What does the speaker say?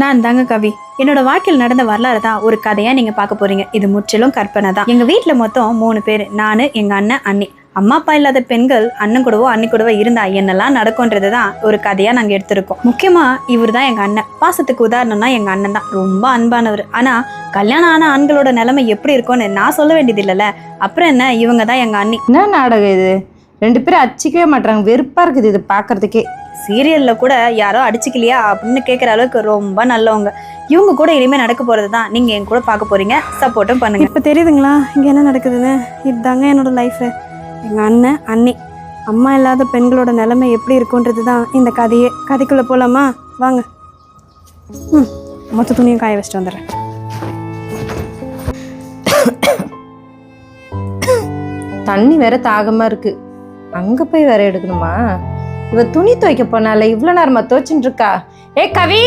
நான் தாங்க கவி. என்னோட வாழ்க்கையில் நடந்த வரலாறு தான் ஒரு கதையா நீங்க பார்க்க போறீங்க. இது முற்றிலும் கற்பனை தான். எங்க வீட்டில் மொத்தம் மூணு பேர். நான் எங்க அண்ணன் அண்ணி. அம்மா அப்பா இல்லாத பெண்கள் அண்ணன் கூடவோ அண்ணி கூடவோ இருந்தா என்னெல்லாம் நடக்கும்ன்றது தான் ஒரு கதையா நாங்க எடுத்திருக்கோம். முக்கியமா இவர் தான் எங்க அண்ணன். பாசத்துக்கு உதாரணம்னா எங்க அண்ணன் தான். ரொம்ப அன்பானவர். ஆனா கல்யாணம் ஆன ஆண்களோட நிலைமை எப்படி இருக்கும்னு நான் சொல்ல வேண்டியது இல்லைல்ல அப்புறம் என்ன? இவங்க தான் எங்க அண்ணி. என்ன நாடகம் இது? ரெண்டு பேரும் அச்சிக்கவே மாட்டாங்க வெறுப்பா இருக்குது இது பாக்குறதுக்கே. சீரியல்ல கூட யாரோ அடிச்சுக்கலையா அப்படின்னு கேட்குற அளவுக்கு ரொம்ப நல்லவங்க. இவங்க கூட இனிமே நடக்க போறது தான் நீங்க என் கூட பார்க்க போறீங்க. சப்போர்ட்டும் பண்ணுங்க. இப்போ தெரியுதுங்களா? இங்க என்ன நடக்குதுன்னு? இதுதாங்க என்னோட லைஃப் எங்க அண்ணன் அண்ணி. அம்மா இல்லாத பெண்களோட நிலைமை எப்படி இருக்குன்றது தான் இந்த கதையே. கதைக்குள்ள போலாமா? வாங்க. ம் மொத்த துணியும் காய வச்சுட்டு வந்துடுறேன். தண்ணி வேற தாகமா இருக்கு. அங்க போய் வேற எடுக்கணுமா? இவ துணி துவைக்க போனால இவ்வளவு நேரமா துவைச்சுட்டு இருக்கா? ஏ கவி!